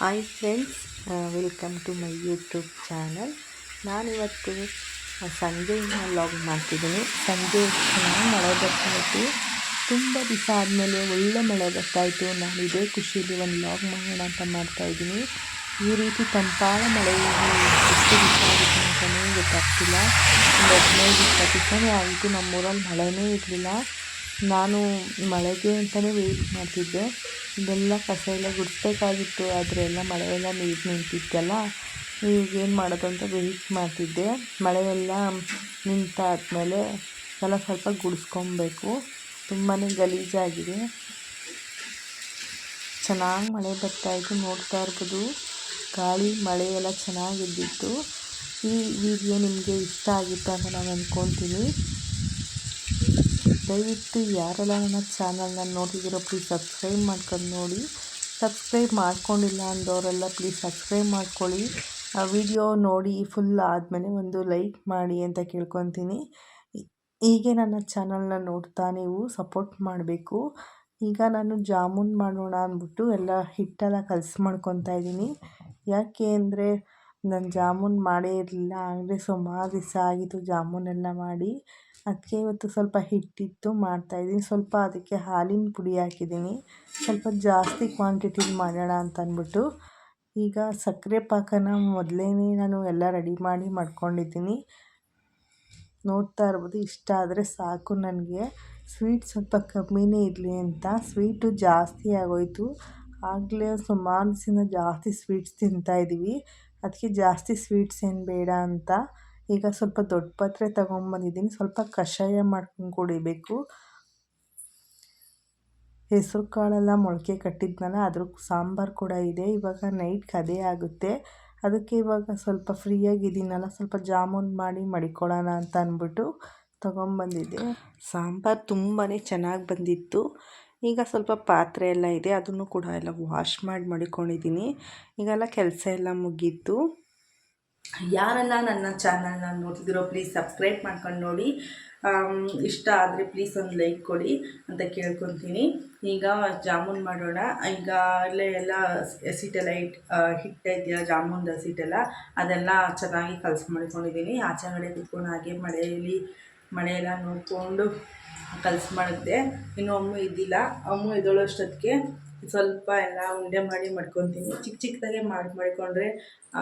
Hi friends welcome to my YouTube channel ನಾನಿವತ್ತು ಸಂಜೆಯಿಂದ log ಮಾಡ್ತಿದ್ದೀನಿ. ಸಂಜೆ ಚೆನ್ನಾಗಿ ಮಳೆ ಬರ್ತಾಯಿತ್ತು ತುಂಬ ದಿವಸ ಆದಮೇಲೆ ಒಳ್ಳೆ ಮಳೆ ಬರ್ತಾಯಿತ್ತು ನಾನು ಇದೇ ಖುಷಿಯಲ್ಲಿ ಒಂದು ಲಾಗ್ ಮಾಡೋಣ ಅಂತ ಮಾಡ್ತಾಯಿದ್ದೀನಿ ಈ ರೀತಿ ತಂಪಾದ ಮಳೆ ಎಷ್ಟು ದಿವಸ ಆಗುತ್ತೆ ಅಂತಲೇ ಗೊತ್ತಾಗ್ತಿಲ್ಲ. ಒಂದು ಹದಿನೈದು, ಇಪ್ಪತ್ತು ಆಗಿತ್ತು ನಮ್ಮೂರಲ್ಲಿ ಮಳೆನೇ ಇರಲಿಲ್ಲ. ನಾನು ಮಳೆಗೆ ಅಂತಲೇ ವೆಯ್ಟ್ ಮಾಡ್ತಿದ್ದೆ. ಇದೆಲ್ಲ ಕಸ ಎಲ್ಲ ಗುಡಿಸ್ಬೇಕಾಗಿತ್ತು, ಆದರೆ ಎಲ್ಲ ಮಳೆ ಎಲ್ಲ ನೀರು ನಿಂತಿತ್ತಲ್ಲ, ಈಗ ಏನು ಮಾಡೋದು ಅಂತ ವೆಯ್ಟ್ ಮಾಡ್ತಿದ್ದೆ. ಮಳೆ ಎಲ್ಲ ನಿಂತಾದ್ಮೇಲೆ ಎಲ್ಲ ಸ್ವಲ್ಪ ಗುಡಿಸ್ಕೊಬೇಕು. ತುಂಬಾ ಗಲೀಜಾಗಿದೆ. ಚೆನ್ನಾಗಿ ಮಳೆ ಬರ್ತಾಯಿತ್ತು ನೋಡ್ತಾ ಇರ್ಬೋದು. ಗಾಳಿ, ಮಳೆ ಎಲ್ಲ ಚೆನ್ನಾಗಿದ್ದಿತ್ತು ಈ ವಿಡಿಯೋ ನಿಮಗೆ ಇಷ್ಟ ಆಗಿತ್ತು ಅಂತ ನಾನು ಅಂದ್ಕೊತೀನಿ ದಯವಿಟ್ಟು ಯಾರೆಲ್ಲ ನನ್ನ ಚಾನಲ್ನ ನೋಡಿದಿರೋ ಪ್ಲೀಸ್ ಸಬ್ಸ್ಕ್ರೈಬ್ ಮಾಡ್ಕೊಂಡು ನೋಡಿ. ಸಬ್ಸ್ಕ್ರೈಬ್ ಮಾಡ್ಕೊಂಡಿಲ್ಲ ಅಂದವರೆಲ್ಲ ಪ್ಲೀಸ್ ಸಬ್ಸ್ಕ್ರೈಬ್ ಮಾಡ್ಕೊಳ್ಳಿ. ವಿಡಿಯೋ ನೋಡಿ ಫುಲ್ ಆದಮೇಲೆ ಒಂದು ಲೈಕ್ ಮಾಡಿ ಅಂತ ಕೇಳ್ಕೊತೀನಿ. ಹೀಗೆ ನನ್ನ ಚಾನಲ್ನ ನೋಡ್ತಾ ನೀವು ಸಪೋರ್ಟ್ ಮಾಡಬೇಕು. ಈಗ ನಾನು ಜಾಮೂನ್ ಮಾಡೋಣ ಅಂದ್ಬಿಟ್ಟು ಎಲ್ಲ ಹಿಟ್ಟೆಲ್ಲ ಕಲಸಿ ಮಾಡ್ಕೊತಾ ಇದ್ದೀನಿ. ಯಾಕೆ ಅಂದರೆ ನಾನು ಜಾಮೂನ್ ಮಾಡೇ ಇರಲಿಲ್ಲ ಆಗಲೇ ಸುಮಾರು ದಿವಸ ಆಗಿತ್ತು ಜಾಮೂನೆಲ್ಲ ಮಾಡಿ. ಅದಕ್ಕೆ ಇವತ್ತು ಸ್ವಲ್ಪ ಹಿಟ್ಟಿತ್ತು ಮಾಡ್ತಾಯಿದ್ದೀನಿ ಸ್ವಲ್ಪ ಅದಕ್ಕೆ ಹಾಲಿನ ಪುಡಿ ಹಾಕಿದ್ದೀನಿ. ಸ್ವಲ್ಪ ಜಾಸ್ತಿ ಕ್ವಾಂಟಿಟಿಲಿ ಮಾಡೋಣ ಅಂತ ಅಂದ್ಬಿಟ್ಟು ಈಗ ಸಕ್ಕರೆ ಪಾಕನ ಮೊದಲೇ ನಾನು ಎಲ್ಲ ರೆಡಿ ಮಾಡಿ ಮಾಡ್ಕೊಂಡಿದ್ದೀನಿ. ನೋಡ್ತಾ ಇರ್ಬೋದು, ಇಷ್ಟ ಆದರೆ ಸಾಕು ನನಗೆ. ಸ್ವೀಟ್ ಸ್ವಲ್ಪ ಕಮ್ಮಿನೇ ಇರಲಿ ಅಂತ. ಸ್ವೀಟು ಜಾಸ್ತಿ ಆಗೋಯಿತು. ಆಗಲೇ ಸುಮಾರು ದಿವಸದಿಂದ ಜಾಸ್ತಿ ಸ್ವೀಟ್ಸ್ ತಿಂತಾಯಿದ್ದೀವಿ ಅದಕ್ಕೆ ಜಾಸ್ತಿ ಸ್ವೀಟ್ಸ್ ಏನು ಬೇಡ ಅಂತ. ಈಗ ಸ್ವಲ್ಪ ದೊಡ್ಡ ಪಾತ್ರೆ ತೊಗೊಂಬಂದಿದ್ದೀನಿ. ಸ್ವಲ್ಪ ಕಷಾಯ ಮಾಡ್ಕೊಂಡು ಕುಡಿಬೇಕು. ಹೆಸರು ಕಾಳೆಲ್ಲ ಮೊಳಕೆ ಕಟ್ಟಿದ್ನಲ್ಲ, ಅದ್ರ ಸಾಂಬಾರು ಕೂಡ ಇದೆ. ಇವಾಗ ನೈಟ್ಗೆ ಅದೇ ಆಗುತ್ತೆ. ಅದಕ್ಕೆ ಇವಾಗ ಸ್ವಲ್ಪ ಫ್ರೀಯಾಗಿದ್ದೀನಲ್ಲ ಸ್ವಲ್ಪ ಜಾಮೂನ್ ಮಾಡಿ ಮಡಿಕೊಳ್ಳೋಣ ಅಂತ ಅಂದ್ಬಿಟ್ಟು ತೊಗೊಂಬಂದಿದ್ದೆ. ಸಾಂಬಾರು ತುಂಬಾ ಚೆನ್ನಾಗಿ ಬಂದಿತ್ತು. ಈಗ ಸ್ವಲ್ಪ ಪಾತ್ರೆ ಎಲ್ಲ ಇದೆ, ಅದನ್ನು ಕೂಡ ಎಲ್ಲ ವಾಶ್ ಮಾಡಿ ಮಡಿಕೊಂಡಿದ್ದೀನಿ. ಈಗೆಲ್ಲ ಕೆಲಸ ಎಲ್ಲ ಮುಗೀತು. ಯಾರೆಲ್ಲ ನನ್ನ ಚಾನಲ್ನ ನೋಡ್ತಿದ್ದೀರೋ ಪ್ಲೀಸ್ ಸಬ್ಸ್ಕ್ರೈಬ್ ಮಾಡ್ಕೊಂಡು ನೋಡಿ. ಇಷ್ಟ ಆದರೆ ಪ್ಲೀಸ್ ಒಂದು ಲೈಕ್ ಕೊಡಿ ಅಂತ ಕೇಳ್ಕೊತೀನಿ. ಈಗ ಜಾಮೂನ್ ಮಾಡೋಣ. ಈಗ ಅಲ್ಲೇ ಎಲ್ಲ ಹಸಿಟ್ಟೆಲ್ಲ ಇಟ್ ಹಿಟ್ಟ ಇದೆಯಾ ಜಾಮೂನ್ದು ಹಸಿಟೆಲ್ಲ ಅದೆಲ್ಲ ಚೆನ್ನಾಗಿ ಕಲಸಿ ಮಾಡ್ಕೊಂಡಿದ್ದೀನಿ. ಆಚೆ ಕಡೆ ಕುತ್ಕೊಂಡು ಹಾಗೆ ಮಳೆಯಲ್ಲಿ ಮಳೆಯೆಲ್ಲ ನೋಡಿಕೊಂಡು ಕಲಸಿ ಮಾಡಿದ್ದೆ. ಇನ್ನು ಅಮ್ಮ ಇದ್ದಿಲ್ಲ. ಅಮ್ಮು ಎದ್ದೊಳೋಷ್ಟೊತ್ತಿಗೆ ಸ್ವಲ್ಪ ಎಲ್ಲ ಉಂಡೆ ಮಾಡಿ ಮಾಡ್ಕೊತೀನಿ. ಚಿಕ್ಕ ಚಿಕ್ಕದಾಗೆ ಮಾಡಿ ಮಾಡಿಕೊಂಡ್ರೆ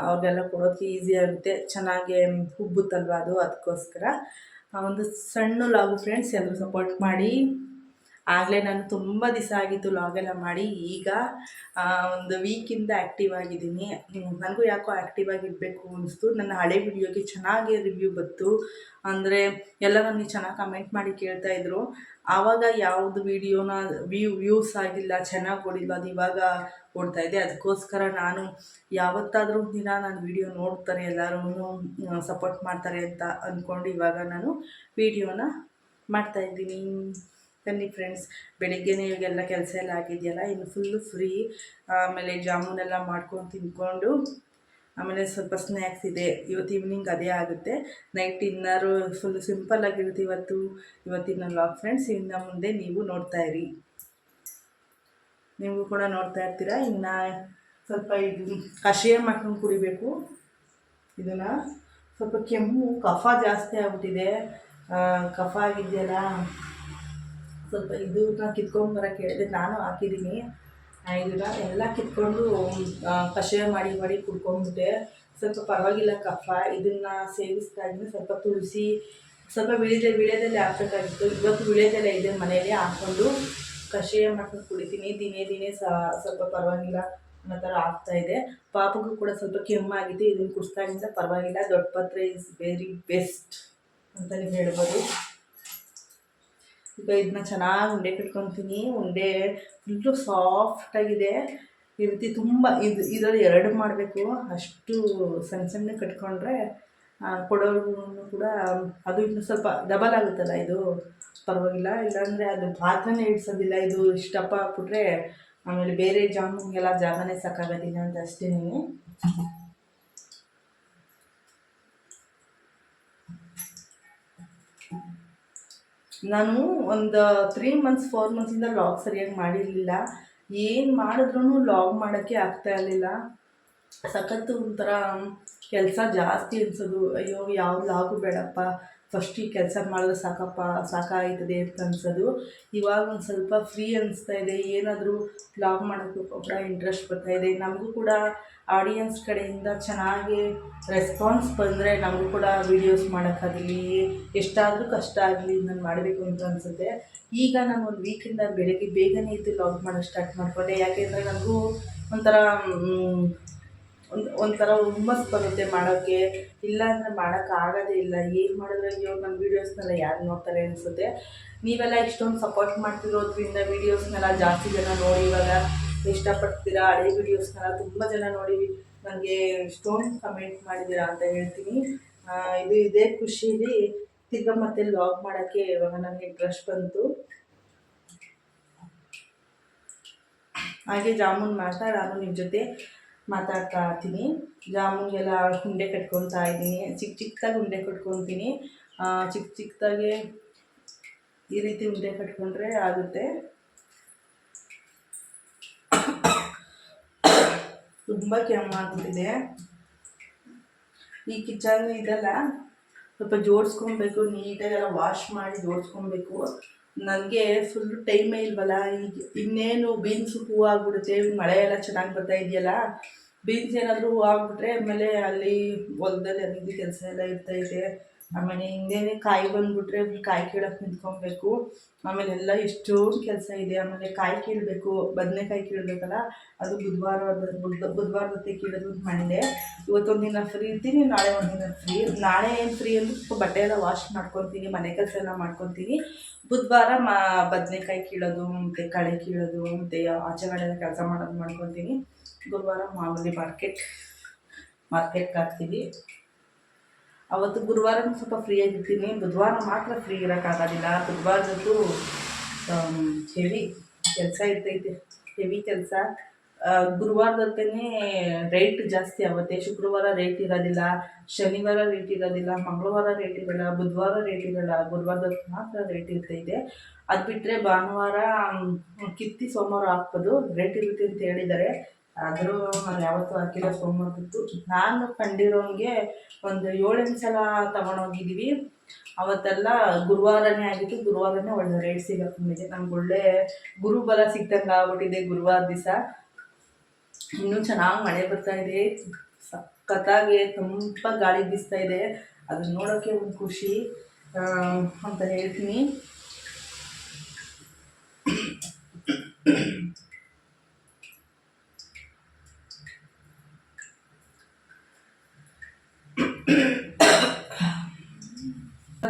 ಅವ್ರಿಗೆಲ್ಲ ಕೊಡೋದಕ್ಕೆ ಈಸಿ ಆಗುತ್ತೆ. ಚೆನ್ನಾಗೆ ಹುಬ್ಬುತ್ತಲ್ವ ಅದು? ಅದಕ್ಕೋಸ್ಕರ. ಒಂದು ಸಣ್ಣ ಲಾಗು ಫ್ರೆಂಡ್ಸ್ ಎಲ್ಲರೂ ಸಪೋರ್ಟ್ ಮಾಡಿ ಆಗಲೇ ನಾನು ತುಂಬ ದಿವಸ ಆಗಿತ್ತು ಲಾಗೆಲ್ಲ ಮಾಡಿ ಈಗ ಒಂದು ವೀಕಿಂದ ಆ್ಯಕ್ಟಿವ್ ಆಗಿದ್ದೀನಿ. ನನಗೂ ಯಾಕೋ ಆ್ಯಕ್ಟಿವ್ ಆಗಿರಬೇಕು ಅನಿಸ್ತು. ನನ್ನ ಹಳೆ ವಿಡಿಯೋಗೆ ಚೆನ್ನಾಗಿ ರಿವ್ಯೂ ಬಂತು. ಅಂದರೆ ಎಲ್ಲ ನನಗೆ ಚೆನ್ನಾಗಿ ಕಮೆಂಟ್ ಮಾಡಿ ಕೇಳ್ತಾಯಿದ್ರು ಆವಾಗ ಯಾವುದು ವಿಡಿಯೋನ ವ್ಯೂ ವ್ಯೂಸ್ ಆಗಿಲ್ಲ, ಚೆನ್ನಾಗಿ ಓಡಿಲ್ಲ ಅದು ಇವಾಗ ಓಡ್ತಾ ಇದೆ. ಅದಕ್ಕೋಸ್ಕರ ನಾನು ಯಾವತ್ತಾದರೂ ದಿನ ನಾನು ವಿಡಿಯೋ ನೋಡ್ತಾರೆ ಎಲ್ಲರೂ ಸಪೋರ್ಟ್ ಮಾಡ್ತಾರೆ ಅಂತ ಅಂದ್ಕೊಂಡು ಇವಾಗ ನಾನು ವಿಡಿಯೋನ ಮಾಡ್ತಾಯಿದ್ದೀನಿ ಬನ್ನಿ ಫ್ರೆಂಡ್ಸ್ ಬೆಳಿಗ್ಗೆನೇ ಇವಾಗೆಲ್ಲ ಕೆಲಸ ಎಲ್ಲ ಆಗಿದೆಯಲ್ಲ, ಇನ್ನು ಫುಲ್ಲು ಫ್ರೀ ಆಮೇಲೆ ಜಾಮೂನೆಲ್ಲ ಮಾಡ್ಕೊಂಡು ತಿಂದ್ಕೊಂಡು, ಆಮೇಲೆ ಸ್ವಲ್ಪ ಸ್ನ್ಯಾಕ್ಸ್ ಇದೆ. ಇವತ್ತು ಈವ್ನಿಂಗ್ ಅದೇ ಆಗುತ್ತೆ. ನೈಟ್ ಇನ್ನರು ಫುಲ್ ಸಿಂಪಲ್ ಆಗಿರುತ್ತೆ ಇವತ್ತು. ಇವತ್ತಿನ ಲಾಗ್ ಫ್ರೆಂಡ್ಸ್ ಇನ್ನ ಮುಂದೆ ನೀವು ನೋಡ್ತಾ ಇರಿ. ನೀವು ಕೂಡ ನೋಡ್ತಾ ಇರ್ತೀರಾ? ಇನ್ನ ಸ್ವಲ್ಪ ಇದು, ಕಷಾಯ ಮಾಡ್ಕೊಂಡು ಕುಡಿಬೇಕು. ಇದನ್ನು ಸ್ವಲ್ಪ ಕೆಮ್ಮು, ಕಫ ಜಾಸ್ತಿ ಆಗ್ಬಿಟ್ಟಿದೆ. ಕಫ ಆಗಿದೆಯಲ್ಲ. ಸ್ವಲ್ಪ ಇದು ಕಿತ್ಕೊಂಡು ಬರೋಕ್ಕೆ ಹೇಳಿದೆ ನಾನು ಹಾಕಿದ್ದೀನಿ. ಇದನ್ನ ಎಲ್ಲ ಕಿತ್ಕೊಂಡು ಕಷಾಯ ಮಾಡಿ ಮಾಡಿ ಕುಡ್ಕೊಂಡ್ಬಿಟ್ಟೆ. ಸ್ವಲ್ಪ ಪರವಾಗಿಲ್ಲ ಕಫ ಇದನ್ನು ಸೇವಿಸ್ತಾ ಇದ್ದೀನಿ. ಸ್ವಲ್ಪ ತುಳಸಿ, ಸ್ವಲ್ಪ ವಿಳಿದೆ ವಿಳೆದೆಲೆ ಹಾಕ್ಬೇಕಾಗಿತ್ತು. ಇವತ್ತು ವಿಳೆದೆಲೆ ಇದೆ ಮನೆಯಲ್ಲಿ ಹಾಕ್ಕೊಂಡು ಕಷಾಯ ಮಾಡ್ಕೊಂಡು ಕುಡಿತೀನಿ. ದಿನೇ ದಿನೇ ಸ್ವಲ್ಪ ಪರವಾಗಿಲ್ಲ ಅನ್ನೋ ಥರ ಇದೆ. ಪಾಪಗೂ ಕೂಡ ಸ್ವಲ್ಪ ಕೆಮ್ಮಾಗಿದೆ ಇದನ್ನು ಕುಡಿಸ್ದಾಗಿಂದ ಪರವಾಗಿಲ್ಲ. ದೊಡ್ಡ ಪತ್ರೆ ಇಸ್ ವೆರಿ ಬೆಸ್ಟ್ ಅಂತಲೇ ಹೇಳ್ಬೋದು. ಈಗ ಇದನ್ನ ಚೆನ್ನಾಗಿ ಉಂಡೆ ಕಟ್ಕೊತೀನಿ. ಉಂಡೆ ಫುಲ್ಲು ಸಾಫ್ಟಾಗಿದೆ ಈ ರೀತಿ ತುಂಬ ಇದು, ಇದರಲ್ಲಿ ಎರಡು ಮಾಡಬೇಕು. ಅಷ್ಟು ಸಣ್ಣ ಸಣ್ಣ ಕಟ್ಕೊಂಡ್ರೆ ಕೊಡೋರು ಕೂಡ ಅದು ಇನ್ನು ಸ್ವಲ್ಪ ಡಬಲ್ ಆಗುತ್ತಲ್ಲ ಇದು? ಪರವಾಗಿಲ್ಲ. ಇಲ್ಲಾಂದರೆ ಅದು ಪಾತ್ರನೇ ಇಡ್ಸೋದಿಲ್ಲ. ಇದು ಇಷ್ಟಪ್ಪ ಹಾಕ್ಬಿಟ್ರೆ ಆಮೇಲೆ ಬೇರೆ ಜಾಮೂನ್ಗೆಲ್ಲ ಜಾಗನೇ ಸಾಕಾಗೋದಿಲ್ಲ ಅಂತ ಅಷ್ಟೇ ನೀವು ನಾನು ಒಂದು ತ್ರೀ ಮಂತ್ಸ್ ಫೋರ್ ಮಂತ್ಸಿಂದ ಲಾಗ್ ಸರಿಯಾಗಿ ಮಾಡಿರಲಿಲ್ಲ. ಏನು ಮಾಡಿದ್ರೂ ಲಾಗ್ ಮಾಡೋಕ್ಕೆ ಆಗ್ತಾ ಇರಲಿಲ್ಲ. ಸಖತ್ತು ಒಂಥರ ಕೆಲಸ ಜಾಸ್ತಿ ಅನ್ಸೋದು. ಅಯ್ಯೋ, ಯಾವ ಲಾಗು ಬೇಡಪ್ಪ. ಫಸ್ಟ್ ಈ ಕೆಲಸ ಮಾಡಿದ್ರೆ ಸಾಕಪ್ಪ, ಸಾಕಾಯ್ತದೆ ಅಂತ ಅನ್ಸೋದು. ಇವಾಗ ಒಂದು ಸ್ವಲ್ಪ ಫ್ರೀ ಅನಿಸ್ತಾ ಇದೆ. ಏನಾದರೂ ಬ್ಲಾಗ್ ಮಾಡೋಕ್ಕೂ ಕೂಡ ಇಂಟ್ರೆಸ್ಟ್ ಬರ್ತಾ ಇದೆ. ನಮಗೂ ಕೂಡ ಆಡಿಯನ್ಸ್ ಕಡೆಯಿಂದ ಚೆನ್ನಾಗಿ ರೆಸ್ಪಾನ್ಸ್ ಬಂದರೆ ನಮಗೂ ಕೂಡ ವೀಡಿಯೋಸ್ ಮಾಡೋಕ್ಕಾಗಲಿ, ಎಷ್ಟಾದರೂ ಕಷ್ಟ ಆಗಲಿ ನಾನು ಮಾಡಬೇಕು ಅಂತ ಅನಿಸುತ್ತೆ. ಈಗ ನಾನು ಒಂದು ವೀಕಿಂದ ಬೆಳಗ್ಗೆ ಬೇಗನೆ ಇದ್ದು ಲಾಗ್ ಮಾಡೋಕ್ಕೆ ಸ್ಟಾರ್ಟ್ ಮಾಡಿಕೊಂಡೆ. ಯಾಕೆಂದರೆ ನನಗೂ ಒಂಥರ ಒಂದು ಒಂಥರ ಹುಮ್ಮಸ್ ಬರುತ್ತೆ ಮಾಡೋಕ್ಕೆ ಇಲ್ಲ ಅಂದರೆ ಮಾಡೋಕ್ಕಾಗೋದೇ ಇಲ್ಲ. ಏನು ಮಾಡಿದ್ರೆ ಇವಾಗ ನನ್ನ ವೀಡಿಯೋಸ್ನೆಲ್ಲ ಯಾರು ನೋಡ್ತಾರೆ ಅನಿಸುತ್ತೆ. ನೀವೆಲ್ಲ ಇಷ್ಟೊಂದು ಸಪೋರ್ಟ್ ಮಾಡ್ತಿರೋದ್ರಿಂದ ವೀಡಿಯೋಸ್ನೆಲ್ಲ ಜಾಸ್ತಿ ಜನ ನೋಡಿ ಇವಾಗ ಇಷ್ಟಪಡ್ತೀರಾ? ಹಳೆ ವೀಡಿಯೋಸ್ನೆಲ್ಲ ತುಂಬ ಜನ ನೋಡಿ ನನಗೆ ಇಷ್ಟೊಂದು ಕಮೆಂಟ್ ಮಾಡಿದ್ದೀರಾ ಅಂತ ಹೇಳ್ತೀನಿ. ಇದು ಇದೇ ಖುಷಿಲಿ ತಿರ್ಗ ಮತ್ತೆ ಲಾಗ್ ಮಾಡೋಕ್ಕೆ ಇವಾಗ ನನಗೆ ಇಂಟ್ರೆಸ್ಟ್ ಬಂತು. ಹಾಗೆ ಜಾಮೂನ್ ಮಾಡ್ತಾ ನಾನು ನಿಮ್ಮ ಜೊತೆ. ಮಾತಾಡ್ತಾ ಇರ್ತೀನಿ ಜಾಮೂನ್ಗೆಲ್ಲ ಉಂಡೆ ಕಟ್ಕೊತಾ ಇದ್ದೀನಿ. ಚಿಕ್ಕ ಚಿಕ್ಕದಾಗಿ ಉಂಡೆ ಕಟ್ಕೊತೀನಿ ಚಿಕ್ಕ ಚಿಕ್ಕದಾಗೆ ಈ ರೀತಿ ಉಂಡೆ ಕಟ್ಕೊಂಡ್ರೆ ಆಗುತ್ತೆ. ತುಂಬ ಕೆಮ್ಮಾಗ್ತಿದೆ ಈ ಕಿಚನ್ ಇದೆಲ್ಲ. ಸ್ವಲ್ಪ ಜೋಡಿಸ್ಕೊಬೇಕು ನೀಟಾಗೆಲ್ಲ ವಾಶ್ ಮಾಡಿ ಜೋಡಿಸ್ಕೊಬೇಕು ನನಗೆ ಫುಲ್ ಟೈಮೇ ಇಲ್ವಲ್ಲ, ಈಗ ಇನ್ನೇನು ಬೀನ್ಸು ಹೂ ಆಗ್ಬಿಡುತ್ತೆ, ಮಳೆ ಎಲ್ಲ ಚೆನ್ನಾಗಿ ಬರ್ತಾ ಇದೆಯಲ್ಲ ಬೀನ್ಸ್ ಏನಾದರೂ ಹೂವು ಆಗ್ಬಿಟ್ರೆ ಆಮೇಲೆ ಅಲ್ಲಿ ಹೊಲದಲ್ಲಿ ಅಲ್ಲಿ ಕೆಲಸ ಎಲ್ಲ ಇದೆ. ಆಮೇಲೆ ಹಿಂದೇನೆ ಕಾಯಿ ಬಂದುಬಿಟ್ರೆ ಕಾಯಿ ಕೀಳಕ್ಕೆ ನಿಂತ್ಕೊಬೇಕು. ಆಮೇಲೆ ಎಲ್ಲ ಎಷ್ಟೊಂದು ಕೆಲಸ ಇದೆ, ಆಮೇಲೆ ಕಾಯಿ ಕೀಳಬೇಕು, ಬದನೆಕಾಯಿ ಕೀಳಬೇಕಲ್ಲ, ಅದು ಬುಧವಾರ ಬುಧ ಬುಧವಾರ ಜೊತೆ ಕೀಳೋದು ಮಾಡಿದೆ ಇವತ್ತೊಂದು ದಿನ ಫ್ರೀ ಇರ್ತೀನಿ, ನಾಳೆ ಒಂದು ದಿನ ಫ್ರೀ ನಾಳೆ ಏನು ಫ್ರೀ ಅಂದರೆ ಬಟ್ಟೆ ಎಲ್ಲ ವಾಶ್ ಮಾಡ್ಕೊತೀನಿ, ಮನೆ ಕೆಲಸ ಎಲ್ಲ ಮಾಡ್ಕೊತೀನಿ. ಬುಧವಾರ ಮಾ ಬದನೆಕಾಯಿ ಕೀಳೋದು, ಮತ್ತು ಕಳೆ ಕೀಳೋದು, ಮತ್ತು ಆಚೆಗಡೆ ಕೆಲಸ ಮಾಡೋದು ಮಾಡ್ಕೊತೀನಿ ಗುರುವಾರ ಮಾಮೂಲಿ ಮಾರ್ಕೆಟ್ ಮಾರ್ಕೆಟ್ಗೆ ಹಾಕ್ತೀವಿ. ಅವತ್ತು ಗುರುವಾರ ಸ್ವಲ್ಪ ಫ್ರೀಯಾಗಿರ್ತೀನಿ ಬುಧವಾರ ಮಾತ್ರ ಫ್ರೀ ಇರೋಕ್ಕಾಗೋದಿಲ್ಲ ಬುಧವಾರದ್ದು ಹೆವಿ ಕೆಲಸ ಇರ್ತೈತೆ. ಹೆವಿ ಕೆಲಸ. ಗುರುವಾರದತ್ತೇ ರೇಟ್ ಜಾಸ್ತಿ ಆಗುತ್ತೆ. ಶುಕ್ರವಾರ ರೇಟ್ ಇರೋದಿಲ್ಲ, ಶನಿವಾರ ರೇಟ್ ಇರೋದಿಲ್ಲ, ಮಂಗಳವಾರ ರೇಟ್ ಇರಲ್ಲ, ಬುಧವಾರ ರೇಟ್ ಇರಲ್ಲ ಗುರುವಾರದತ್ತು ಮಾತ್ರ ರೇಟ್ ಇರ್ತೈತೆ ಅದು ಬಿಟ್ಟರೆ ಭಾನುವಾರ ಕಿತ್ತಿ ಸೋಮವಾರ ಹಾಕ್ಬೋದು. ರೇಟ್ ಇರುತ್ತೆ ಅಂತ ಹೇಳಿದ್ದಾರೆ. ಆದರೂ ನಾನು ಯಾವತ್ತೂ ಹಾಕಿಲ್ಲ ಬಿಟ್ಟು. ನಾನು ಕಂಡಿರೋಂಗೆ ಒಂದು ಏಳೆಂಟು ಸಲ ತಗೊಂಡೋಗಿದ್ದೀವಿ ಅವತ್ತೆಲ್ಲ ಗುರುವಾರನೇ ಆಗಿತ್ತು. ಗುರುವಾರನೇ ಒಳ್ಳೆ ರೇಟ್ ಸಿಗಕ್ಕೆ ನಮ್ಗೆ. ಒಳ್ಳೆ ಗುರುಬಲ ಸಿಕ್ತಂಗೆ ಆಗ್ಬಿಟ್ಟಿದೆ ಗುರುವಾರ ದಿವಸ. ಇನ್ನೂ ಚೆನ್ನಾಗಿ ಮಳೆ ಬರ್ತಾ ಇದೆ. ಸಖತ್ತಾಗಿ ತುಂಬ ಗಾಳಿ ಬೀಸ್ತಾ ಇದೆ. ಅದನ್ನ ನೋಡೋಕ್ಕೆ ಒಂದು ಖುಷಿ ಅಂತ ಹೇಳ್ತೀನಿ.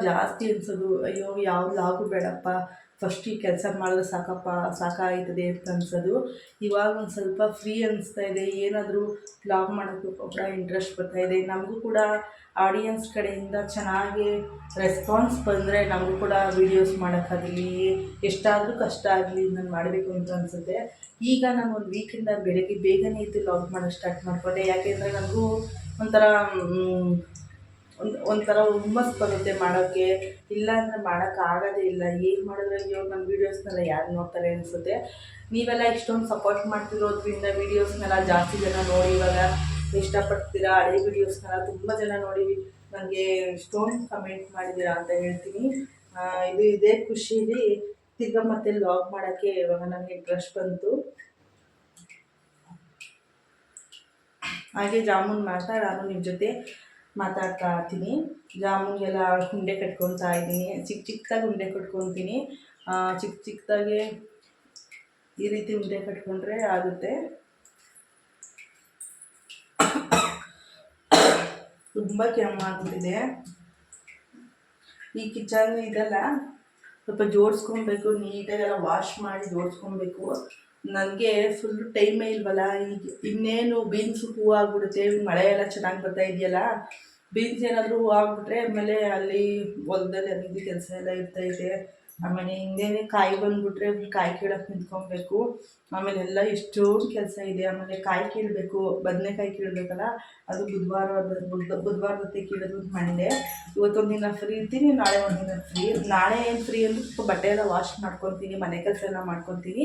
ಜಾಸ್ತಿ ಅನ್ಸೋದು, ಅಯ್ಯೋ, ಯಾವ್ದು ಲಾಗು ಬೇಡಪ್ಪ. ಫಸ್ಟ್ ಈ ಕೆಲಸ ಮಾಡಿದ್ರೆ ಸಾಕಪ್ಪ, ಸಾಕಾಯ್ತದೆ ಅಂತ ಅನ್ಸೋದು. ಇವಾಗ ಒಂದು ಸ್ವಲ್ಪ ಫ್ರೀ ಅನಿಸ್ತಾ ಇದೆ. ಏನಾದರೂ ಬ್ಲಾಗ್ ಮಾಡೋಕ್ಕೂ ಒಬ್ಬರ ಇಂಟ್ರೆಸ್ಟ್ ಬರ್ತಾ ಇದೆ. ನಮಗೂ ಕೂಡ ಆಡಿಯನ್ಸ್ ಕಡೆಯಿಂದ ಚೆನ್ನಾಗಿ ರೆಸ್ಪಾನ್ಸ್ ಬಂದರೆ ನಮಗೂ ಕೂಡ ವೀಡಿಯೋಸ್ ಮಾಡೋಕ್ಕಾಗಲಿ, ಎಷ್ಟಾದರೂ ಕಷ್ಟ ಆಗಲಿ ನಾನು ಮಾಡಬೇಕು ಅಂತ ಅನಿಸುತ್ತೆ. ಈಗ ನಾನು ಒಂದು ವೀಕಿಂದ ಬೆಳಗ್ಗೆ ಬೇಗನೆ ಇದ್ದು ಲಾಗ್ ಮಾಡೋಕ್ಕೆ ಸ್ಟಾರ್ಟ್ ಮಾಡಿಕೊಂಡೆ. ಯಾಕೆಂದರೆ ನನಗೂ ಒಂಥರ ಒಂದು ಒಂಥರ ಹುಮ್ಮಸ್ ಬರುತ್ತೆ ಮಾಡೋಕ್ಕೆ ಇಲ್ಲ ಅಂದರೆ ಮಾಡೋಕ್ಕಾಗೋದೇ ಇಲ್ಲ. ಏನು ಮಾಡಿದ್ರೆ ಅಯ್ಯೋ ನನ್ನ ವೀಡಿಯೋಸ್ನೆಲ್ಲ ಯಾರು ನೋಡ್ತಾರೆ ಅನಿಸುತ್ತೆ. ನೀವೆಲ್ಲ ಇಷ್ಟೊಂದು ಸಪೋರ್ಟ್ ಮಾಡ್ತಿರೋದ್ರಿಂದ ವೀಡಿಯೋಸ್ನೆಲ್ಲ ಜಾಸ್ತಿ ಜನ ನೋಡಿ ಇವಾಗ ಇಷ್ಟಪಡ್ತೀರಾ? ಹಳೆ ವೀಡಿಯೋಸ್ನೆಲ್ಲ ತುಂಬ ಜನ ನೋಡಿ ನನಗೆ ಇಷ್ಟೊಂದು ಕಮೆಂಟ್ ಮಾಡಿದ್ದೀರಾ ಅಂತ ಹೇಳ್ತೀನಿ. ಇದು ಇದೇ ಖುಷಿಲಿ ತಿರ್ಗ ಮತ್ತೆ ಲಾಗ್ ಮಾಡೋಕ್ಕೆ ಇವಾಗ ನನಗೆ ಇಂಟ್ರೆಸ್ಟ್ ಬಂತು. ಹಾಗೆ ಜಾಮೂನ್ ಮಾಡ್ತಾ ನಾನು ನಿಮ್ಮ ಜೊತೆ. ಮಾತಾಡ್ತಾ ಇರ್ತೀನಿ ಜಾಮೂನ್ಗೆಲ್ಲ ಉಂಡೆ ಕಟ್ಕೊತಾ ಇದ್ದೀನಿ. ಚಿಕ್ಕ ಚಿಕ್ಕದಾಗಿ ಉಂಡೆ ಕಟ್ಕೊತೀನಿ ಚಿಕ್ಕ ಚಿಕ್ಕದಾಗೆ ಈ ರೀತಿ ಉಂಡೆ ಕಟ್ಕೊಂಡ್ರೆ ಆಗುತ್ತೆ. ತುಂಬ ಕೆಮ್ಮಾಗ್ಬಿಟ್ಟಿದೆ ಈ ಕಿಚನ್ ಇದೆಲ್ಲ. ಸ್ವಲ್ಪ ಜೋಡಿಸ್ಕೊಬೇಕು, ನೀಟಾಗೆಲ್ಲ ವಾಶ್ ಮಾಡಿ ಜೋಡಿಸ್ಕೊಬೇಕು. ನನಗೆ ಫುಲ್ ಟೈಮೇ ಇಲ್ವಲ್ಲ, ಈಗ ಇನ್ನೇನು ಬೀನ್ಸ್ ಹೂವು ಆಗ್ಬಿಡುತ್ತೆ ಮಳೆ ಎಲ್ಲ ಚೆನ್ನಾಗಿ ಬರ್ತಾ ಇದೆಯಲ್ಲ ಬೀನ್ಸ್ ಏನಾದರೂ ಹೂವು ಆಗ್ಬಿಟ್ರೆ ಆಮೇಲೆ ಅಲ್ಲಿ ಹೊಲದಲ್ಲಿ ಅಲ್ಲಿ ಕೆಲಸ ಎಲ್ಲ ಇರ್ತೈತೆ ಆಮೇಲೆ ಹಿಂದೆ ಕಾಯಿ ಬಂದ್ಬಿಟ್ರೆ ಕಾಯಿ ಕೀಳಕ್ಕೆ ನಿಂತ್ಕೊಬೇಕು. ಆಮೇಲೆ ಎಲ್ಲ ಎಷ್ಟೊಂದು ಕೆಲಸ ಇದೆ, ಆಮೇಲೆ ಕಾಯಿ ಕೀಳಬೇಕು, ಬದನೆಕಾಯಿ ಕೀಳಬೇಕಲ್ಲ, ಅದು ಬುಧವಾರ, ಬುಧ ಬುಧವಾರ ಹೊತ್ತಿಗೆ ಕೀಳೋದು ಮಂಡೆ ಇವತ್ತೊಂದು ದಿನ ಫ್ರೀ ಇರ್ತೀನಿ, ನಾಳೆ ಒಂದು ದಿನ ಫ್ರೀ ನಾಳೆ ಏನು ಫ್ರೀ ಅಂದ್ರೆ ಸ್ವಲ್ಪ ಬಟ್ಟೆ ಎಲ್ಲ ವಾಶ್ ಮಾಡ್ಕೊತೀನಿ, ಮನೆ ಕೆಲಸ ಎಲ್ಲ ಮಾಡ್ಕೊತೀನಿ.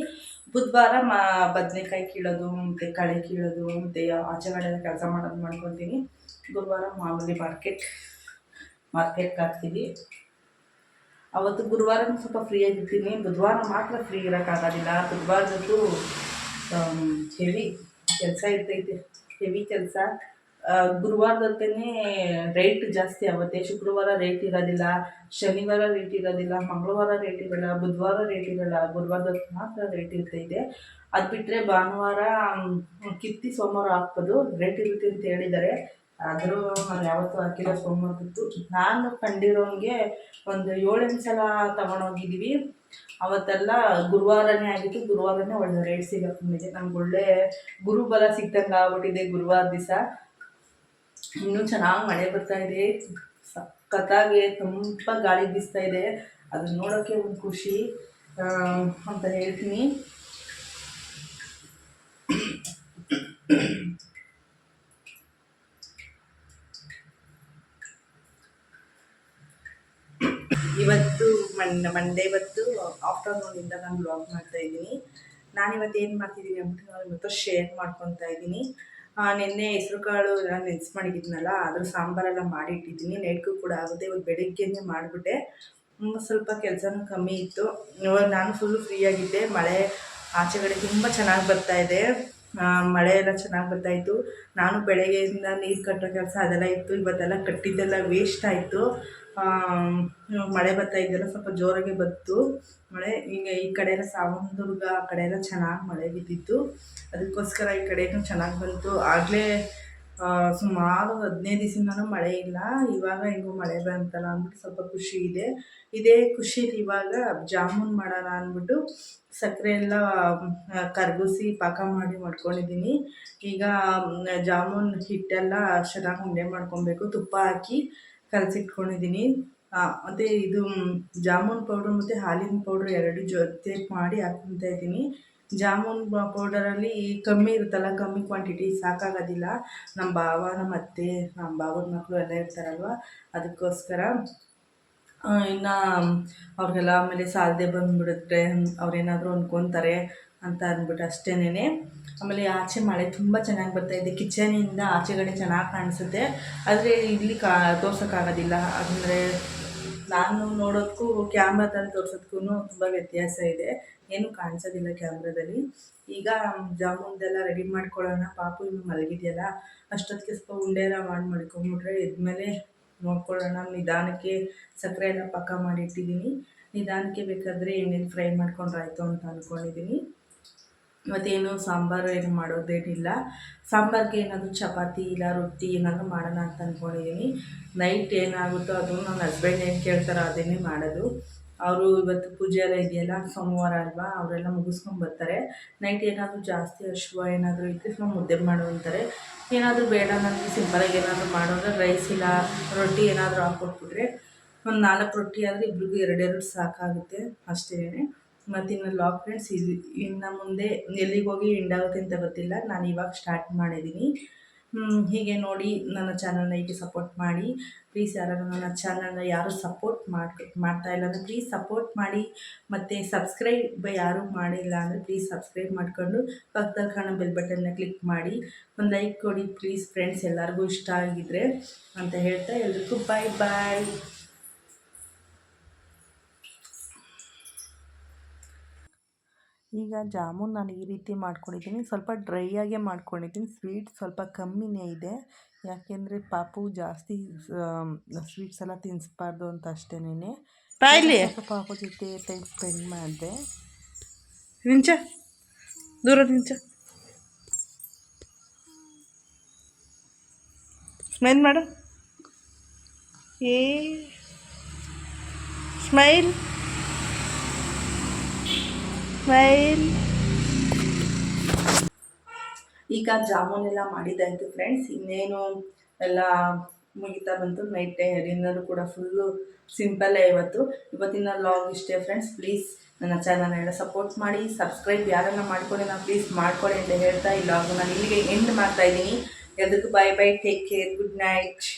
ಬುಧವಾರ ಮಾ ಬದನೆಕಾಯಿ ಕೀಳೋದು, ಮತ್ತು ಕಳೆ ಕೀಳೋದು, ಮತ್ತು ಆಚೆಗಡೆ ಎಲ್ಲ ಕೆಲಸ ಮಾಡೋದು ಮಾಡ್ಕೊತೀನಿ. ಗುರುವಾರ ಮಾಮೂಲಿ ಮಾರ್ಕೆಟ್ ಮಾರ್ಕೆಟ್ಗೆ ಹಾಕ್ತೀವಿ. ಅವತ್ತು ಗುರುವಾರ ಸ್ವಲ್ಪ ಫ್ರೀ ಆಗಿರ್ತೀನಿ. ಬುಧವಾರ ಮಾತ್ರ ಫ್ರೀ ಇರೋಕ್ಕಾಗೋದಿಲ್ಲ ಬುಧವಾರದ್ದು ಹೆವಿ ಕೆಲಸ ಇರ್ತೈತೆ. ಹೆವಿ ಕೆಲಸ. ಗುರುವಾರದತ್ತೇ ರೇಟ್ ಜಾಸ್ತಿ ಆಗುತ್ತೆ. ಶುಕ್ರವಾರ ರೇಟ್ ಇರೋದಿಲ್ಲ, ಶನಿವಾರ ರೇಟ್ ಇರೋದಿಲ್ಲ, ಮಂಗಳವಾರ ರೇಟ್ ಇರೋಲ್ಲ, ಬುಧವಾರ ರೇಟ್ ಇರೋಲ್ಲ ಗುರುವಾರದತ್ತು ಮಾತ್ರ ರೇಟ್ ಇರ್ತೈತೆ ಅದು ಬಿಟ್ಟರೆ ಭಾನುವಾರ ಕಿತ್ತಿ ಸೋಮವಾರ ಹಾಕ್ಬೋದು ರೇಟ್ ಇರುತ್ತೆ ಅಂತ ಹೇಳಿದ್ದಾರೆ. ಆದರೂ ನಾನು ಯಾವತ್ತೂ ಹಾಕಿರೋ ಸೋಮವಾರದ್ದು ನಾನು ಕಂಡಿರೋಂಗೆ ಒಂದು ಏಳೆಂಟು ಸಲ ತಗೊಂಡೋಗಿದ್ದೀವಿ ಅವತ್ತೆಲ್ಲ ಗುರುವಾರನೇ ಆಗಿತ್ತು. ಗುರುವಾರನೇ ಒಳ್ಳೆ ರೇಟ್ ಸಿಗಕ್ಕೆ ನಮಗೆ ಒಳ್ಳೆ ಗುರುಬಲ ಸಿಕ್ತಂಗೆ ಆಗ್ಬಿಟ್ಟಿದೆ ಗುರುವಾರ ದಿವಸ. ಇನ್ನೂ ಚೆನ್ನಾಗಿ ಮಳೆ ಬರ್ತಾ ಇದೆ. ಸಖತ್ತಾಗಿ ತುಂಬ ಗಾಳಿ ಬೀಸ್ತಾ ಇದೆ. ಅದನ್ನ ನೋಡೋಕ್ಕೆ ಒಂದು ಖುಷಿ. ಅಂತ ಹೇಳ್ತೀನಿ. ಇವತ್ತು ಮಂಡ್ ಮಂಡೇ ಇವತ್ತು ಆಫ್ಟರ್ನೂನಿಂದ ನಾನು ಬ್ಲಾಗ್ ಮಾಡ್ತಾ ಇದ್ದೀನಿ. ನಾನು ಇವತ್ತು ಏನು ಮಾಡ್ತಿದ್ದೀನಿ ಅಂತ ನಾನು ಇವತ್ತು ಶೇರ್ ಮಾಡ್ಕೊತಾ ಇದ್ದೀನಿ. ನಿನ್ನೆ ಹೆಸರು ಕಾಳು ನಾನು ನೆನ್ಸ್ ಮಾಡಿದ್ನಲ್ಲ ಅದ್ರ ಸಾಂಬಾರೆಲ್ಲ ಮಾಡಿ ಇಟ್ಟಿದ್ದೀನಿ ನೈಟ್ಗೂ ಕೂಡ ಆಗುತ್ತೆ ಇವತ್ತು ಬೆಳಿಗ್ಗೆನೇ ಮಾಡಿಬಿಟ್ಟೆ. ಸ್ವಲ್ಪ ಕೆಲಸನೂ ಕಮ್ಮಿ ಇತ್ತು. ಇವಾಗ ನಾನು ಫುಲ್ಲು ಫ್ರೀಯಾಗಿದ್ದೆ. ಮಳೆ ಆಚೆಗಡೆ ತುಂಬ ಚೆನ್ನಾಗಿ ಬರ್ತಾ ಇದೆ. ಮಳೆ ಎಲ್ಲ ಚೆನ್ನಾಗಿ ಬರ್ತಾಯಿತ್ತು ನಾನು ಬೆಳಗ್ಗೆಯಿಂದ ನೀರು ಕಟ್ಟೋ ಕೆಲಸ ಅದೆಲ್ಲ ಇತ್ತು. ಇವತ್ತೆಲ್ಲ ಕಟ್ಟಿದ್ದೆಲ್ಲ ವೇಸ್ಟ್ ಆಯಿತು. ಮಳೆ ಬರ್ತಾ ಇದೆಯಲ್ಲ ಸ್ವಲ್ಪ ಜೋರಾಗೆ ಬಂತು. ಮಳೆ ಈಗ ಈ ಕಡೆ ಎಲ್ಲ ಸಾವಂದುರ್ಗ ಆ ಕಡೆ ಎಲ್ಲ ಚೆನ್ನಾಗಿ ಮಳೆ ಬಿದ್ದಿತ್ತು. ಅದಕ್ಕೋಸ್ಕರ ಈ ಕಡೆಯೂ ಚೆನ್ನಾಗಿ ಬಂತು. ಆಗಲೇ ಸುಮಾರು ಹದಿನೈದು ದಿವಸದಿಂದನೂ ಮಳೆ ಇಲ್ಲ. ಇವಾಗ ಹೆಂಗೋ ಮಳೆ ಬಂತಲ್ಲ ಅಂದ್ಬಿಟ್ಟು ಸ್ವಲ್ಪ ಖುಷಿ ಇದೆ. ಇದೇ ಖುಷಿಲಿ ಇವಾಗ ಜಾಮೂನ್ ಮಾಡೋಣ ಅಂದ್ಬಿಟ್ಟು ಸಕ್ಕರೆ ಎಲ್ಲ ಕರಗಿಸಿ ಪಾಕ ಮಾಡಿ ಮಾಡ್ಕೊಂಡಿದ್ದೀನಿ. ಈಗ ಜಾಮೂನ್ ಹಿಟ್ಟೆಲ್ಲ ಚೆನ್ನಾಗಿ ಉಂಡೆ ಮಾಡ್ಕೊಬೇಕು. ತುಪ್ಪ ಹಾಕಿ ಕಲಸಿಟ್ಕೊಂಡಿದ್ದೀನಿ ಮತ್ತು ಇದು ಜಾಮೂನ್ ಪೌಡ್ರು ಮತ್ತು ಹಾಲಿನ ಪೌಡ್ರ್ ಎರಡು ಜೊತೆ ಮಾಡಿ ಹಾಕ್ಕೊತಾ ಇದ್ದೀನಿ. ಜಾಮೂನ್ ಪೌಡರಲ್ಲಿ ಕಮ್ಮಿ ಇರುತ್ತಲ್ಲ, ಕಮ್ಮಿ ಕ್ವಾಂಟಿಟಿ ಸಾಕಾಗೋದಿಲ್ಲ. ನಮ್ಮ ಭಾವ, ನಮ್ಮ ಅತ್ತೆ, ನಮ್ಮ ಭಾವನ ಮಕ್ಕಳು ಎಲ್ಲ ಇರ್ತಾರಲ್ವ, ಅದಕ್ಕೋಸ್ಕರ ಇನ್ನು ಅವ್ರಿಗೆಲ್ಲ ಆಮೇಲೆ ಸಾಲದೆ ಬಂದುಬಿಡುತ್ತೆ, ಅವ್ರೇನಾದರೂ ಅಂದ್ಕೊತಾರೆ ಅಂತ ಅಂದ್ಬಿಟ್ಟು ಅಷ್ಟೇನೆ ಆಮೇಲೆ ಆಚೆ ಮಳೆ ತುಂಬ ಚೆನ್ನಾಗಿ ಬರ್ತಾಯಿದೆ ಕಿಚನಿಂದ ಆಚೆಗಡೆ ಚೆನ್ನಾಗಿ ಕಾಣಿಸುತ್ತೆ. ಆದರೆ ಇಲ್ಲಿ ಕಾ ತೋರ್ಸೋಕ್ಕಾಗೋದಿಲ್ಲ. ಅಂದರೆ ನಾನು ನೋಡೋದಕ್ಕೂ ಕ್ಯಾಮ್ರಾದಲ್ಲಿ ತೋರ್ಸೋದಕ್ಕೂ ತುಂಬ ವ್ಯತ್ಯಾಸ ಇದೆ. ಏನು ಕಾಣಿಸೋದಿಲ್ಲ ಕ್ಯಾಮ್ರಾದಲ್ಲಿ. ಈಗ ಜಾಮೂನ್ದೆಲ್ಲ ರೆಡಿ ಮಾಡ್ಕೊಳ್ಳೋಣ. ಪಾಪು ಇನ್ನು ಮಲಗಿದೆಯಲ್ಲ. ಅಷ್ಟೊತ್ತಿಗೆ ಸ್ವಲ್ಪ ಉಂಡೆ ಎಲ್ಲ ಮಾಡಿ ಮಾಡ್ಕೊಂಬಿಟ್ರೆ ಇದ್ಮೇಲೆ ನೋಡ್ಕೊಳ್ಳೋಣ. ನಿಧಾನಕ್ಕೆ ಸಕ್ಕರೆ ಎಲ್ಲ ಪಕ್ಕ ಮಾಡಿಟ್ಟಿದ್ದೀನಿ. ನಿಧಾನಕ್ಕೆ ಬೇಕಾದರೆ ಎಣ್ಣೆಲಿ ಫ್ರೈ ಮಾಡ್ಕೊಂಡ್ರಾಯ್ತು ಅಂತ ಅಂದ್ಕೊಂಡಿದ್ದೀನಿ ಮತ್ತೇನು ಸಾಂಬಾರು ಏನು ಮಾಡೋದೇನಿಲ್ಲ ಸಾಂಬಾರಿಗೆ ಏನಾದರೂ ಚಪಾತಿ ಇಲ್ಲ, ರೊಟ್ಟಿ ಏನಾದರೂ ಮಾಡೋಣ ಅಂತ ಅಂದ್ಕೊಂಡಿದ್ದೀನಿ ನೈಟ್ ಏನಾಗುತ್ತೋ ಅದು ನನ್ನ ಹಸ್ಬೆಂಡ್ ಏನು ಕೇಳ್ತಾರೋ ಅದನ್ನೇ ಮಾಡೋದು. ಅವರು ಇವತ್ತು ಪೂಜೆ ಎಲ್ಲ ಇದೆಯಲ್ಲ, ಸೋಮವಾರ ಅಲ್ವಾ, ಅವರೆಲ್ಲ ಮುಗಿಸ್ಕೊಂಡು ಬರ್ತಾರೆ. ನೈಟ್ ಏನಾದರೂ ಜಾಸ್ತಿ ಹಶುವ ಏನಾದರೂ ಇದ್ದರೆ ಸುಮ್ಮನೆ ಮುದ್ದೆ ಮಾಡು ಅಂತಾರೆ. ಏನಾದರೂ ಬೇಡ ನನಗೆ ಸಿಂಪಲಾಗಿ ಏನಾದರೂ ಮಾಡೋದ್ರೆ ರೈಸ್ ಇಲ್ಲ, ರೊಟ್ಟಿ ಏನಾದರೂ ಹಾಕ್ಕೊಟ್ಬಿಟ್ರೆ ಒಂದು ನಾಲ್ಕು ರೊಟ್ಟಿ ಆದರೆ ಇಬ್ರಿಗೂ ಎರಡೆರಡು ಸಾಕಾಗುತ್ತೆ ಅಷ್ಟೇ ಮತ್ತು ಇನ್ನು ಲಾಕ್ ಫ್ರೆಂಡ್ಸ್ ಇದು ಇನ್ನು ಮುಂದೆ ಎಲ್ಲಿಗೆ ಹೋಗಿ ಎಂಡಾಗುತ್ತೆ ಅಂತ ಗೊತ್ತಿಲ್ಲ. ನಾನು ಇವಾಗ ಸ್ಟಾರ್ಟ್ ಮಾಡಿದ್ದೀನಿ ಹೀಗೆ ನೋಡಿ ನನ್ನ ಚಾನಲ್ನ ಹೀಗೆ ಸಪೋರ್ಟ್ ಮಾಡಿ. ಪ್ಲೀಸ್ ಯಾರು ನನ್ನ ಚಾನಲ್ನ ಯಾರು ಸಪೋರ್ಟ್ ಮಾಡಿ ಮಾಡ್ತಾ ಇಲ್ಲ ಅಂದರೆ ಪ್ಲೀಸ್ ಸಪೋರ್ಟ್ ಮಾಡಿ. ಮತ್ತು ಸಬ್ಸ್ಕ್ರೈಬ್ ಯಾರೂ ಮಾಡಿಲ್ಲ ಅಂದರೆ ಪ್ಲೀಸ್ ಸಬ್ಸ್ಕ್ರೈಬ್ ಮಾಡಿಕೊಂಡು ಪಕ್ಕದಲ್ಲಿ ಕಾಣೋ ಬೆಲ್ ಬಟನ್ನ ಕ್ಲಿಕ್ ಮಾಡಿ. ಒಂದು ಲೈಕ್ ಕೊಡಿ ಪ್ಲೀಸ್ ಫ್ರೆಂಡ್ಸ್ ಎಲ್ಲರಿಗೂ ಇಷ್ಟ ಆಗಿದ್ರೆ ಅಂತ ಹೇಳ್ತಾ ಎಲ್ರಿಗೂ ಬಾಯ್ ಬಾಯ್ ಈಗ ಜಾಮೂನ್ ನಾನು ಈ ರೀತಿ ಮಾಡ್ಕೊಂಡಿದ್ದೀನಿ. ಸ್ವಲ್ಪ ಡ್ರೈಯಾಗೆ ಮಾಡ್ಕೊಂಡಿದ್ದೀನಿ. ಸ್ವೀಟ್ ಸ್ವಲ್ಪ ಕಮ್ಮಿನೇ ಇದೆ. ಯಾಕೆಂದರೆ ಪಾಪು ಜಾಸ್ತಿ ಸ್ವೀಟ್ಸ್ ಎಲ್ಲ ತಿನ್ನಿಸ್ಬಾರ್ದು ಅಂತ ಅಷ್ಟೇನೆ ಪಾಪು ಜೊತೆ ಟೈಮ್ ಸ್ಪೆಂಡ್ ಮಾಡಿದೆ. ನಿಂಚ. ದೂರ ನಿಂಚ. ಸ್ಮೈಲ್ ಮಾಡು. ಏ ಸ್ಮೈಲ್. ಸ್ಮೈಲ್ ಈಗ ಜಾಮೂನ್ ಎಲ್ಲ ಮಾಡಿದ್ದಾಯಿತು ಫ್ರೆಂಡ್ಸ್ ಇನ್ನೇನು ಎಲ್ಲ ಮುಗಿತಾ ಬಂತು. ನೈಟ್ ಡಿನ್ನರು ಕೂಡ ಫುಲ್ಲು ಸಿಂಪಲ್ಲೇ ಇವತ್ತು. ಇವತ್ತಿನ ಲಾಗ್ ಇಷ್ಟೇ ಫ್ರೆಂಡ್ಸ್ ಪ್ಲೀಸ್ ನನ್ನ ಚಾನಲ್ ಎಲ್ಲ ಸಪೋರ್ಟ್ ಮಾಡಿ ಸಬ್ಸ್ಕ್ರೈಬ್ ಯಾರನ್ನ ಮಾಡ್ಕೊಳ್ಳಿ, ನಾನು ಪ್ಲೀಸ್ ಮಾಡ್ಕೊಳ್ಳಿ ಅಂತ ಹೇಳ್ತಾ ಈ ಲಾಗು ನಾನು ಇಲ್ಲಿಗೆ ಎಂಡ್ ಮಾಡ್ತಾ ಇದ್ದೀನಿ. ಎಲ್ರಿಗೂ bye bye take care good night